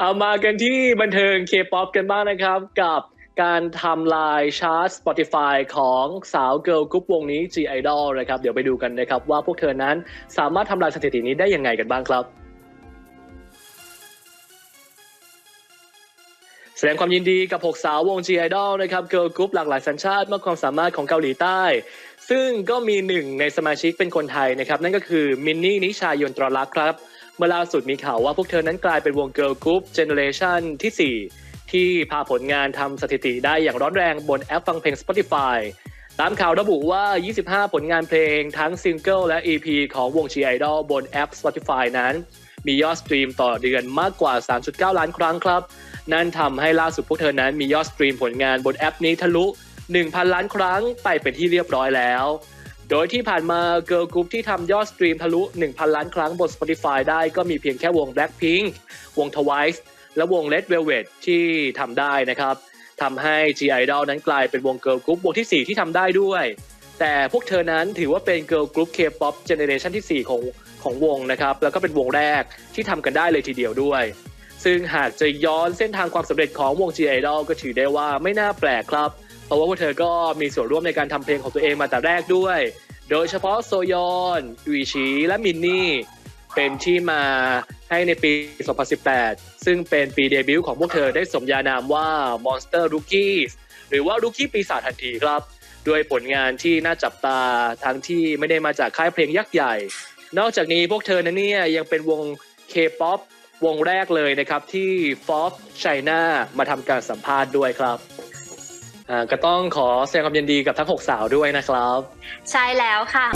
เอามากันที่บันเทิงเคป๊อปกันบ้างนะครับ กับการทำลายชาร์ต Spotify ของสาวเกิร์ลกรุ๊ปวงนี้ G Idol นะครับ เดี๋ยวไปดูกันนะครับ ว่าพวกเธอนั้นสามารถทำลายสถิตินี้ได้ยังไงกันบ้างครับ แสดงความยินดีกับ 6 สาววง G Idol นะครับเกิร์ลกรุ๊ปหลากหลายสัญชาติมากความสามารถของเกาหลีใต้ซึ่งก็มีหนึ่งในสมาชิกเป็นคนไทยนะครับ นั่นก็คือมินนี่นิชายนตรลักษ์ครับ เมื่อล่าสุดมีข่าวว่าพวกเธอนั้นกลายเป็นวงเกิร์ลกรุ๊ปเจเนอเรชันที่ 4 ที่พาผลงานทำสถิติได้อย่างร้อนแรงบนแอปฟังเพลง Spotify ตามข่าวระบุว่า 25 ผลงานเพลงทั้งซิงเกิลและ EP ของวง G Idol บนแอป Spotify นั้น มียอดสตรีมต่อเดือนมากกว่า 3.9 ล้านครั้งครับ นั่นทำให้ล่าสุดพวกเธอนั้นมียอดสตรีมผลงานบนแอปนี้ทะลุ 1,000 ล้านครั้งไปเป็นที่เรียบร้อยแล้ว โดยที่ผ่านมาเกิร์ลกรุ๊ปที่ทำยอดสตรีมทะลุ 1,000 ล้านครั้งบน Spotify ได้ก็มีเพียงแค่วง Blackpink วง Twice และวง Red Velvet ที่ทำได้นะครับทำให้ G Idol นั้นกลายเป็นวงเกิร์ลกรุ๊ปวงที่ 4 ที่ทำได้ด้วย แต่พวกเธอนั้นถือว่าเป็นเกิร์ลกรุ๊ป K-POP Generation ที่ 4 ของของวงนะครับ แล้วก็เป็นวงแรกที่ทำกันได้เลยทีเดียวด้วย ซึ่งหากจะย้อนเส้นทางความสำเร็จของวง G Idol ก็ถือได้ว่าไม่น่าแปลกครับ เพราะว่าพวกเธอก็มีส่วนร่วมในการทำเพลงของตัวเองมาแต่แรกด้วย โดยเฉพาะโซยอนอุยชีและมินนี่ เป็นที่มาให้ในปี 2018 ซึ่งเป็นปีเดบิวต์ของพวกเธอได้สมญานามว่า Monster Rookies หรือว่า Rookie ปีศาจทันทีครับด้วยผลงานที่น่าจับตาทั้งที่ไม่ได้มาจากค่ายเพลงยักษ์ใหญ่ นอกจากนี้พวกเธอนั้นเนี่ยยังเป็นวง K-POP วงแรกเลยนะครับที่ Fox China มาทำการสัมภาษณ์ด้วยครับ ก็ต้องขอแสดงความยินดีกับทั้ง 6 สาวด้วยนะครับ ใช่แล้วค่ะ